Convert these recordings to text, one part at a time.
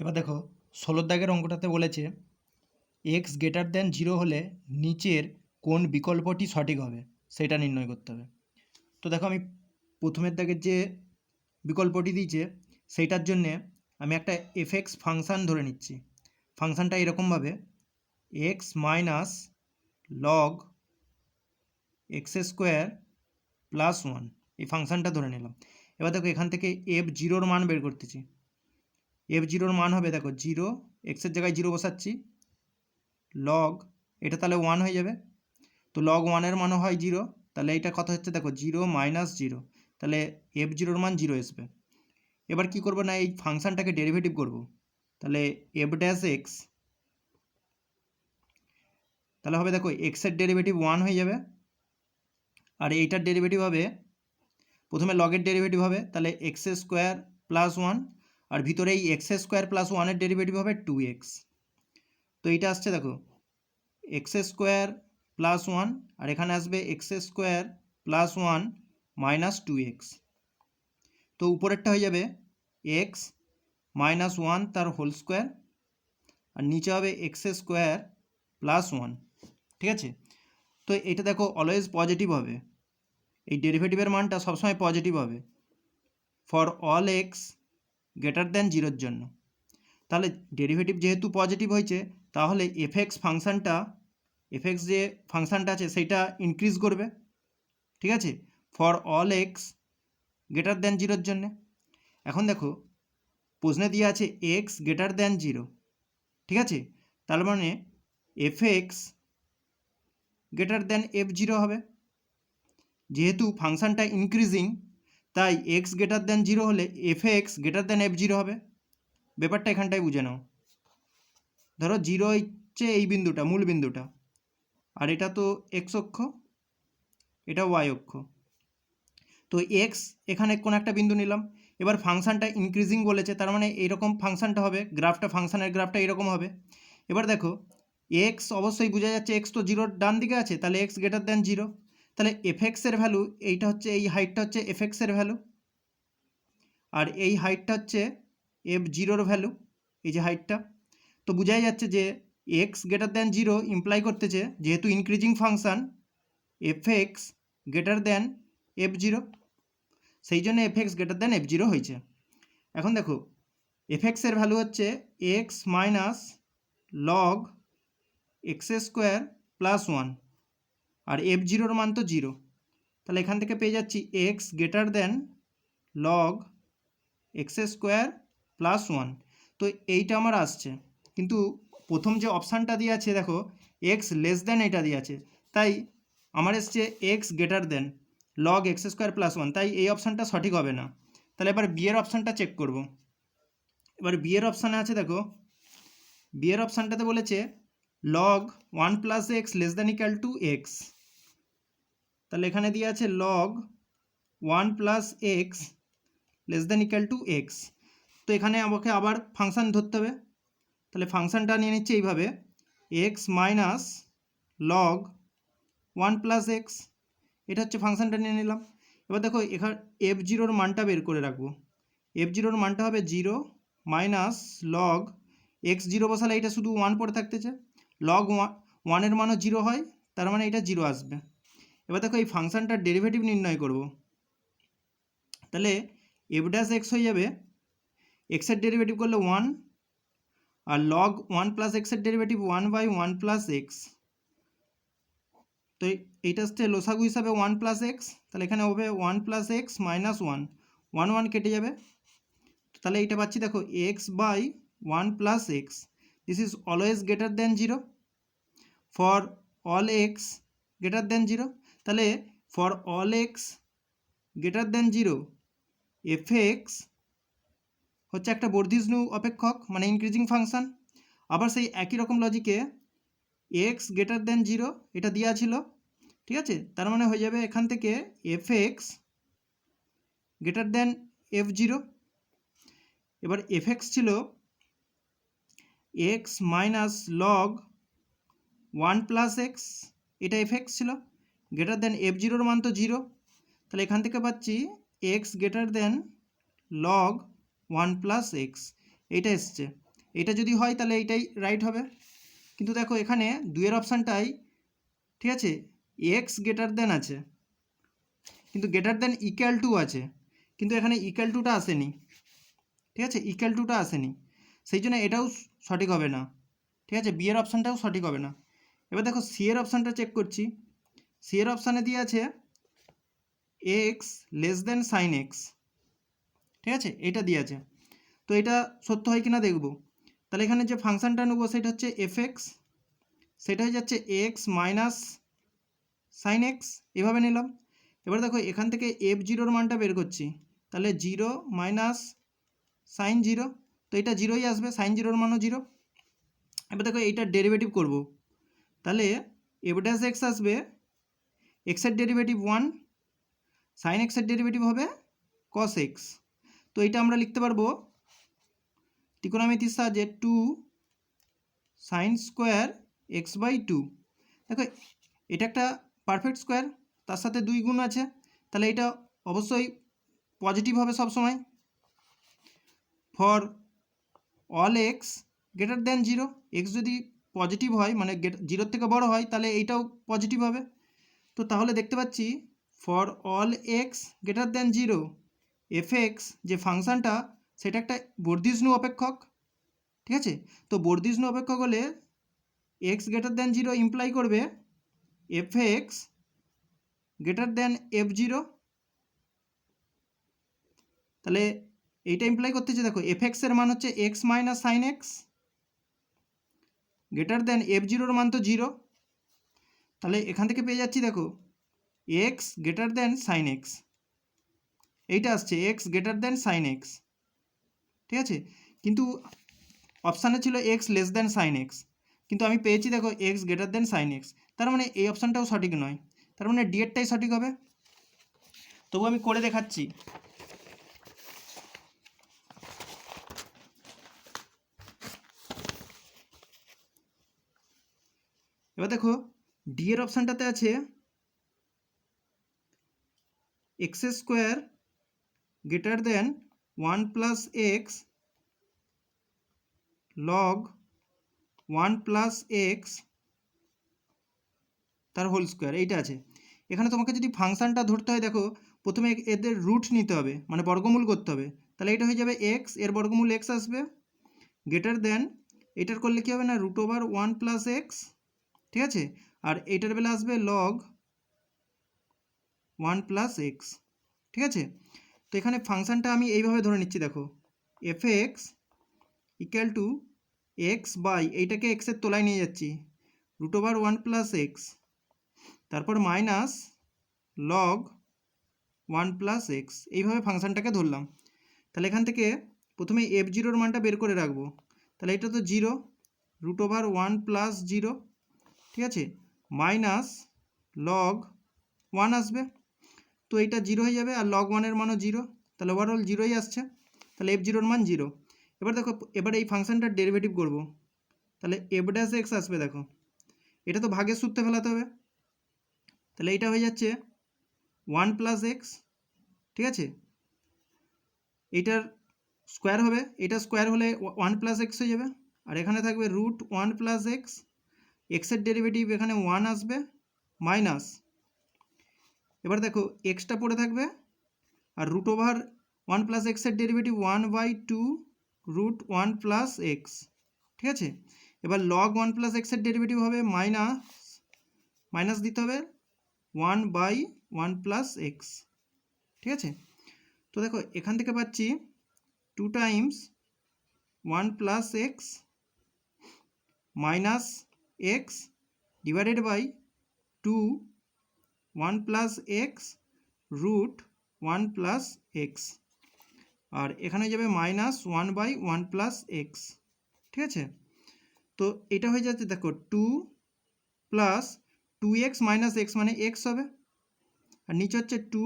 এবার দেখো ষোলোর দাগের অঙ্কটাতে বলেছে এক্স গ্রেটার দেন জিরো হলে নিচের কোন বিকল্পটি সঠিক হবে, সেটা নির্ণয় করতে হবে। তো দেখো, আমি প্রথমের দাগের যে বিকল্পটি দিয়েছে, সেইটার জন্যে আমি একটা এফএক্স ফাংশান ধরে নিচ্ছি। ফাংশানটা এরকমভাবে x minus log x square plus one এই ফাংশানটা ধরে নিলাম। এবার দেখো, এখান থেকে এফ জিরোর মান বের করতেছি। এফ জিরোর মান হবে, দেখো জিরো এক্সের জায়গায় জিরো বসাচ্ছি। লগ এটা তাহলে ওয়ান হয়ে যাবে। তো লগ ওয়ানের মানও হয় জিরো তাহলে এটা কত হচ্ছে, দেখো জিরো মাইনাস জিরো তাহলে এফ জিরোর মান জিরো আসবে এবার কি করব না, এই ফাংশানটাকে ডেরিভেটিভ করব। তাহলে এফ ড্যাশ এক্স তাহলে হবে, দেখো এক্সের ডেরিভেটিভ ওয়ান হয়ে যাবে। আর এইটার ডেরিভেটিভ হবে, প্রথমে লগের ডেরিভেটিভ হবে, তাহলে এক্স স্কোয়ার প্লাস ওয়ান আর ভিতরে এই এক্স স্কোয়ার প্লাস ওয়ানের ডেরিভেটিভ হবে টু এক্স তো এইটা আসছে দেখো এক্স স্কোয়ার প্লাস ওয়ান আর এখানে আসবে x square plus one minus two x তো উপরেরটা হয়ে যাবে এক্স মাইনাস ওয়ান তার হোল স্কোয়ার আর নিচে হবে এক্স স্কোয়ার প্লাস ওয়ান ঠিক আছে? তো এটা দেখো অলওয়েজ পজিটিভ হবে। এই ডেরিভেটিভের মানটা সবসময় পজিটিভ হবে। For all x greater than জিরোর জন্য। তাহলে ডেরিভেটিভ যেহেতু পজিটিভ হয়েছে, তাহলে এফএক্স ফাংশানটা এফএক্স যে ফাংশানটা আছে সেইটা ইনক্রিজ করবে। ঠিক আছে? For all x greater than জিরোর জন্যে। এখন দেখো, প্রশ্নে দিয়ে আছে এক্স গ্রেটার দ্যান জিরো ঠিক আছে? তার মানে f x greater than f zero হবে। যেহেতু ফাংশানটা ইনক্রিজিং তাই এক্স গ্রেটার দ্যান জিরো হলে f x greater than f zero হবে। ব্যাপারটা এখানটায় বুঝে নাও। ধরো জিরো হচ্ছে এই বিন্দুটা, মূল বিন্দুটা। আর এটা তো এক্স অক্ষ, এটা ওয়াই অক্ষ। তো এক্স এখানে কোনো একটা বিন্দু নিলাম। এবার ফাংশানটা ইনক্রিজিং বলেছে, তার মানে এইরকম ফাংশানটা হবে, গ্রাফটা, ফাংশানের গ্রাফটা এরকম হবে। এবার দেখো এক্স অবশ্যই বোঝা যাচ্ছে এক্স তো জিরোর ডান দিকে আছে, তাহলে এক্স গ্রেটার দ্যান জিরো তাহলে এফএক্সের ভ্যালু এইটা হচ্ছে, এই হাইটটা হচ্ছে এফএক্সের ভ্যালু আর এই হাইটটা হচ্ছে এফ জিরোর ভ্যালু এই যে হাইটটা তো বোঝাই যাচ্ছে যে x greater than zero imply করতেছে যেহেতু increasing function f x greater than f zero সেই জন্য f x greater than f zero হয়েছে। এখন দেখো এফ এক্সের ভ্যালু হচ্ছে x minus log x square plus one আর এফ জিরোর মান তো জিরো তাহলে এখান থেকে পেয়ে যাচ্ছি x greater than log x square plus one তো এইটা আমার আসছে। কিন্তু প্রথম যে অপশানটা দিয়ে আছে দেখো এক্স লেস দেন এটা দিয়ে আছে তাই আমার এসছে x greater than log x square plus one তাই এই অপশানটা সঠিক হবে না। তাহলে এবার বিয়ের অপশানটা চেক করব। এবার বিয়ের অপশানে আছে, দেখো বিয়ের অপশানটাতে বলেছে log one plus x less than equal to x তাহলে এখানে দিয়ে আছে log one plus x less than equal to x তো এখানে আমাকে আবার ফাংশান ধরতে হবে। তাহলে ফাংশানটা নিয়ে নিচ্ছে এইভাবে। X minus log one plus x এটা হচ্ছে ফাংশানটা নিয়ে নিলাম। এবার দেখো, এখানে এফ জিরোর মানটা বের করে রাখব। এফ জিরোর মানটা হবে zero minus log x zero বসালে এটা শুধু ওয়ান পড়ে থাকতেছে। লগ ওয়ান ওয়ানের মানও জিরো হয়, তার মানে এটা জিরো আসবে। এবার দেখো এই ফাংশানটার ডেরিভেটিভ নির্ণয় করব। তাহলে এফ ড্যাশ এক্স হয়ে যাবে। এক্সের ডেরিভেটিভ করলে ওয়ান আর লগ ওয়ান প্লাস এক্সের derivative one by one plus x তো এইটা হচ্ছে লোসাগু হিসাবে ওয়ান প্লাস এক্স তাহলে এখানে হবে one plus x minus one one one কেটে যাবে। তাহলে এইটা পাচ্ছি দেখো x by one plus x this is always greater than zero for all x greater than zero তাহলে for all x greater than zero f x হচ্ছে একটা বর্ধিষ্ণু অপেক্ষক মানে ইনক্রিজিং ফাংশান আবার সেই একই রকম লজিকে এক্স গ্রেটার দেন জিরো এটা দেওয়া ছিল, ঠিক আছে? তার মানে হয়ে যাবে এখান থেকে f x greater than f zero এবার এফ এক্স ছিল x minus log one plus x এটা এফ এক্স ছিল। গ্রেটার দেন এফ জিরোর মান তো জিরো তাহলে এখান থেকে পাচ্ছি x greater than log one plus x এইটা এসছে। এটা যদি হয় তাহলে এইটাই রাইট হবে। কিন্তু দেখো এখানে দুয়ের অপশানটাই ঠিক আছে? এক্স গ্রেটার দেন আছে। কিন্তু গ্রেটার দেন ইকুয়াল টু আছে। কিন্তু এখানে ইকুয়াল টুটা আসেনি। ঠিক আছে? ইকুয়াল টুটা আসেনি। সেই জন্য এটাও সঠিক হবে না। ঠিক আছে? বি এর অপশানটাও সঠিক হবে না। এবার দেখো সি এর অপশানটা চেক করছি। সি এর অপশানে দিয়ে আছে x less than sine x ঠিক আছে? এটা দিয়ে আছে। তো এটা সত্য হয় কিনা দেখব। তাহলে এখানে যে ফাংশানটা নেব সেটা হচ্ছে এফ এক্স সেটা হয়ে যাচ্ছে এক্স মাইনাস সাইন এক্স এভাবে নিলাম। এবার দেখো, এখান থেকে এফ জিরোর মানটা বের করছি। তাহলে জিরো মাইনাস সাইন জিরো তো এটা জিরোই আসবে সাইন জিরোর মানও জিরো এবার দেখো, এইটার ডেরিভেটিভ করব। তাহলে এফ ড্যাশ এক্স আসবে এক্সের ডেরিভেটিভ ওয়ান সাইন এক্সের ডেরিভেটিভ হবে কস এক্স তো এটা আমরা লিখতে পারব ত্রিকোণমিতির সাহায্যে two sine square x by two দেখো, এটা একটা পারফেক্ট স্কোয়ার তার সাথে দুই গুণ আছে, তাহলে এটা অবশ্যই পজিটিভ হবে সবসময়। For all x greater than zero x যদি পজিটিভ হয় মানে জিরোর থেকে বড় হয়, তাহলে এইটাও পজিটিভ হবে। তো তাহলে দেখতে পাচ্ছি for all x greater than zero f x যে ফাংশানটা, সেটা একটা বর্ধিষ্ণু অপেক্ষক, ঠিক আছে? তো বর্ধিষ্ণু অপেক্ষক হলে x greater than zero imply করবে f x greater than f zero তাহলে এইটা ইমপ্লাই করতেছে দেখো এফ এক্সের মান হচ্ছে x minus sine x greater than f জিরোর মান তো জিরো তাহলে এখান থেকে পেয়ে যাচ্ছি দেখো x greater than sine x এইটা আসছে x greater than sine x ঠিক আছে? কিন্তু অপশানে ছিল x less than sine x কিন্তু আমি পেয়েছি দেখো x greater than sine x তার মানে এই অপশানটাও সঠিক নয়। তার মানে ডিএডটাই সঠিক হবে। তবু আমি করে দেখাচ্ছি। এবার দেখো ডি এর অপশানটাতে আছে x square greater than one plus x log one plus x তার হোল স্কোয়ার এইটা আছে। এখানে তোমাকে যদি ফাংশানটা ধরতে হয়, দেখো, প্রথমে এদের রুট নিতে হবে মানে বর্গমূল করতে হবে। তাহলে এটা হয়ে যাবে এক্সের বর্গমূল এক্স আসবে। গ্রেটার দেন এটার করলে কী হবে না root over one plus x ঠিক আছে? আর এইটার বেলা আসবে লগ ওয়ান প্লাস এক্স ঠিক আছে? তো এখানে ফাংশানটা আমি এইভাবে ধরে নিচ্ছি, দেখো। F x equal to x by এইটাকে এক্সের তোলায় নিয়ে যাচ্ছি। Root over one plus x তারপর minus log one plus x এইভাবে ফাংশানটাকে ধরলাম। তাহলে এখান থেকে প্রথমে এফ জিরোর মানটা বের করে রাখব। তাহলে এটা তো zero root over one plus zero ঠিক আছে? মাইনাস লগ ওয়ান আসবে। তো এইটা জিরো হয়ে যাবে আর লগ ওয়ানের মানও জিরো তাহলে ওভারঅল জিরোই আসছে। তাহলে এফ জিরোর মান জিরো এবার দেখো, এবার এই ফাংশনটার ডেরিভেটিভ করব। তাহলে এফ ড্যাশ এক্স আসবে দেখো। এটা তো ভাগের সূত্রে ফেলাতে হবে। তাহলে এইটা হয়ে যাচ্ছে ওয়ান প্লাস এক্স ঠিক আছে? এইটার স্কোয়ার হবে। এটা স্কোয়ার হলে ওয়ান প্লাস এক্স হয়ে যাবে। আর এখানে থাকবে রুট ওয়ান প্লাস এক্স এক্সের ডেরিভেটিভ এখানে ওয়ান আসবে মাইনাস এবার দেখো এক্সটা পড়ে থাকবে, আর রুট ওভার ওয়ান প্লাস এক্সের derivative one by two root one plus x ঠিক আছে? এবার লগ ওয়ান প্লাস এক্সের ডেরিভেটিভ হবে মাইনাস মাইনাস দিতে হবে one by one plus x ঠিক আছে? তো দেখো, এখান থেকে পাচ্ছি two times one plus x minus x divided by two one plus x root one plus x আর এখানে যাবে minus one by one plus x ঠিক আছে? তো এটা হয়ে যাচ্ছে, দেখো two plus two x minus x মানে এক্স হবে। আর নিচে হচ্ছে two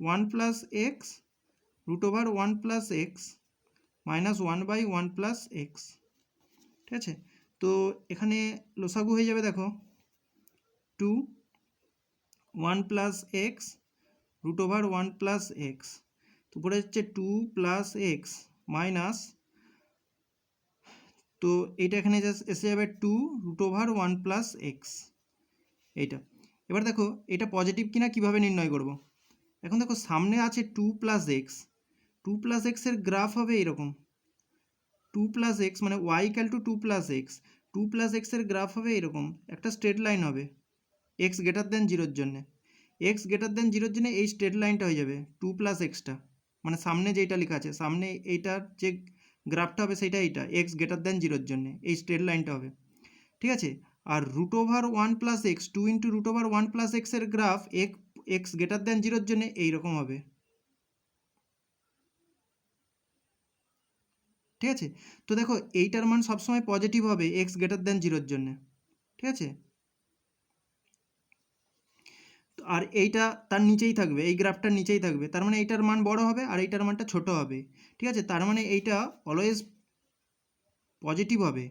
one plus x root over one plus x minus one by one plus x ঠিক আছে? তো এখানে লোসাগু হয়ে যাবে দেখো two one plus x root over one plus x. তো পরে হচ্ছে টু প্লাস এক্স মাইনাস, তো এইটা এখানে এসে যাবে two root over one plus x. এইটা। এবার দেখো, এটা পজিটিভ কিনা কীভাবে নির্ণয় করব? এখন দেখো, সামনে আছে two plus x. Two plus এক্সের গ্রাফ হবে এরকম। টু প্লাস এক্স মানে y equal to two plus x. Two plus এক্সের গ্রাফ হবে এরকম, একটা স্ট্রেট লাইন হবে এক্স গ্রেটার দেন জিরোর জন্যে। এক্স গ্রেটার দেন জিরোর জন্য এই স্ট্রেট লাইনটা হয়ে যাবে টু প্লাস এক্সটা মানে সামনে যেটা লেখা আছে, সামনে এইটার যে গ্রাফটা হবে সেটা এইটা এক্স গ্রেটার দেন জিরোর জন্য এই স্ট্রেট লাইনটা হবে। ঠিক আছে? আর root over one plus x two into root over one plus এক্সের গ্রাফ এক এক্স গ্রেটার দেন জিরোর জন্য এইরকম হবে। ঠিক আছে? তো দেখো, এইটার মান সবসময় পজিটিভ হবে এক্স গ্রেটার দেন জিরোর জন্য। ঠিক আছে? আর এইটা তার নিচেই থাকবে, এই গ্রাফটার নিচেই থাকবে। তার মানে এইটার মান বড় হবে আর এইটার মানটা ছোট হবে। ঠিক আছে? তার মানে এইটা অলওয়েজ পজিটিভ হবে।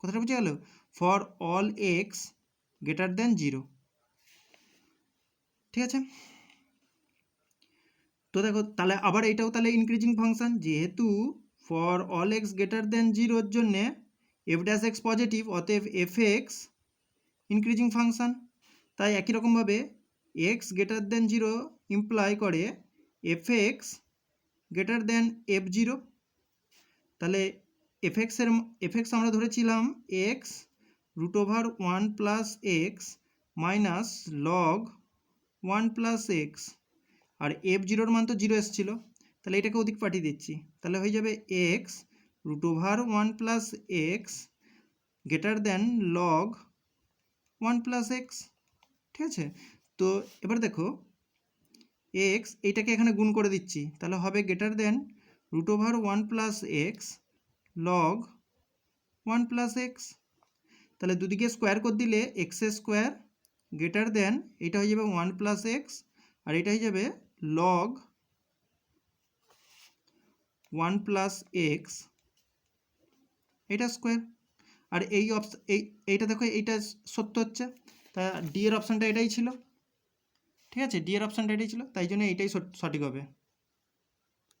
কথাটা বুঝে গেল? For all x greater than zero ঠিক আছে? তো দেখো, তাহলে আবার এটাও তাহলে ইনক্রিজিং ফাংশন যেহেতু for all x greater than জিরোর জন্যে এফ ড্যাশ এক্স পজিটিভ অতএব এফ এক্স ইনক্রিজিং ফাংশান তাই একই রকমভাবে x greater than zero imply করে f x greater than f zero তাহলে এফ এক্সের এফ এক্স আমরা ধরেছিলাম x root over one plus x minus log one plus x আর F জিরোর মান তো জিরো এসেছিল। তাহলে এটাকে ওদিক পাঠিয়ে দিচ্ছি। তাহলে হয়ে যাবে x root over one plus x greater than log one plus x ঠিক আছে? তো এবার দেখো এক্স এইটাকে এখানে গুণ করে দিচ্ছি, তাহলে হবে greater than root over one plus x log one plus x তাহলে দুদিকে স্কোয়ার করে দিলে এক্স স্কোয়ার গ্রেটার দেন এটা হয়ে যাবে ওয়ান প্লাস এক্স আর এটা হয়ে যাবে লগ ওয়ান প্লাস এক্স এটা স্কোয়ার। আর এই অপশান এই, এইটা দেখো, এইটা সত্য হচ্ছে। তা ডি এর অপশানটা এটাই ছিল। ঠিক আছে, ডি এর অপশানটা এটাই ছিল। তাই জন্য এইটাই সঠিক হবে।